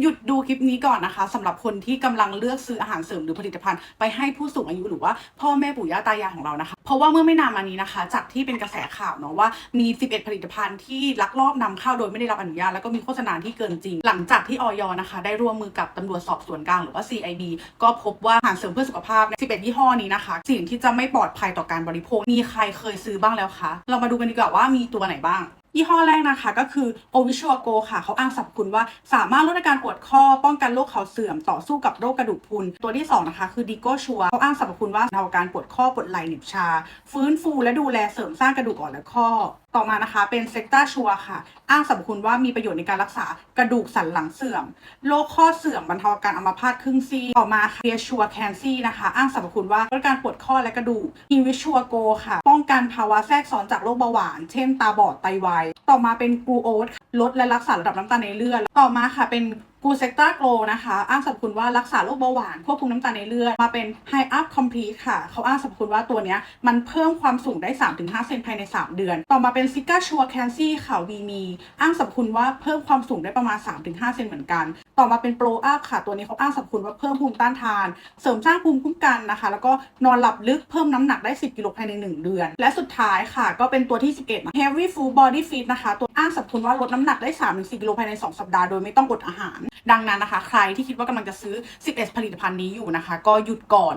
หยุดดูคลิปนี้ก่อนนะคะสำหรับคนที่กำลังเลือกซื้ออาหารเสริมหรือผลิตภัณฑ์ไปให้ผู้สูงอายุหรือว่าพ่อแม่ปู่ย่าตายายของเรานะคะ เพราะว่าเมื่อไม่นานมานี้นะคะ จากที่เป็นกระแสข่าวเนาะว่ามี 11 ผลิตภัณฑ์ที่ลักลอบนำเข้าโดยไม่ได้รับอนุญาตแล้วก็มีโฆษณาที่เกินจริง หลังจากที่ออยนะคะ ได้ร่วมมือกับตำรวจสอบสวนกลางหรือว่า CIB ก็พบว่าอาหารเสริมเพื่อสุขภาพใน11 ยี่ห้อนี้นะคะ สิ่งที่จะไม่ปลอดภัยต่อการบริโภคมีใครเคยซื้อบ้างแล้วคะเรามาดูกันดีกว่าว่ามีตัวไหนบ้าง ยี่ห้อแรกนะคะก็คือ o v i s u a Go ค่ะ เขาอ้างสรรพคุณว่าสามารถลดอาการปวดข้อป้องกันโรคเข่าเสื่อมต่อสู้กับโรคกระดูกพรุน ตัวที่ 2 นะคะ คือ Digo Sure เขาอ้างสรรพคุณว่าบรรเทาอาการปวดข้อปวดไหล่หนิบชา ฟื้นฟูและดูแลเสริมสร้างกระดูกอ่อนและข้อ ต่อมานะคะเป็น s e c t a Sure ค่ะ อ้างสรรพคุณว่ามีประโยชน์ในการรักษากระดูกสันหลังเสื่อมโรคข้อเสื่อมบรรเทาอาการอัมพาตครึ่งซีต่อมาค่ะ Reassure Cancy นะคะ อ้างสรรพคุณว่าลดการปวดข้อและกระดูก i n v i s u r Go ค่ะ ป้องกันภาวะแทรกซ้อนจากโรคเบาหวาน เช่น ตาบอดไตวายต่อมาเป็น g l u o s ลดและรักษาระดับน้ำตาลในเลือด ต่อมาค่ะเป็นกูเซกตาโกลนะคะ อ้างสรรพคุณว่ารักษาโรคเบาหวานควบคุมน้ำตาลในเลือด มาเป็น High Up Complete ค่ะ เขาอ้างสรรพคุณว่าตัวนี้มันเพิ่มความสูงได้ 3-5 เซนภายใน 3 เดือน ต่อมาเป็น s i g a s u r e Cancy ค่ะวีมีอ้างสรรพคุณว่าเพิ่มความสูงได้ประมาณ 3-5 เซนเหมือนกัน ต่อมาเป็น Pro Up ค่ะ ตัวนี้เขาอ้างสรรพคุณว่าเพิ่มภูมิต้านทาน เสริมสร้างภูมิคุ้มกันนะคะ แล้วก็นอนหลับลึกเพิ่มน้ำหนักได้ 10กิโลภายใน 1 เดือน และสุดท้ายค่ะ ก็เป็นตัวที่ 11นะ Heavy Full Body Fit นะคะ ตัวอ้างสรรพคุณว่าลดน้ำหนักได้3-4กิโลภายใน 2 สัปดาห์โดยไม่ต้องอดอาหาร ดังนั้นนะคะ ใครที่คิดว่ากำลังจะซื้อ 11 ผลิตภัณฑ์นี้อยู่นะคะ ก็หยุดก่อน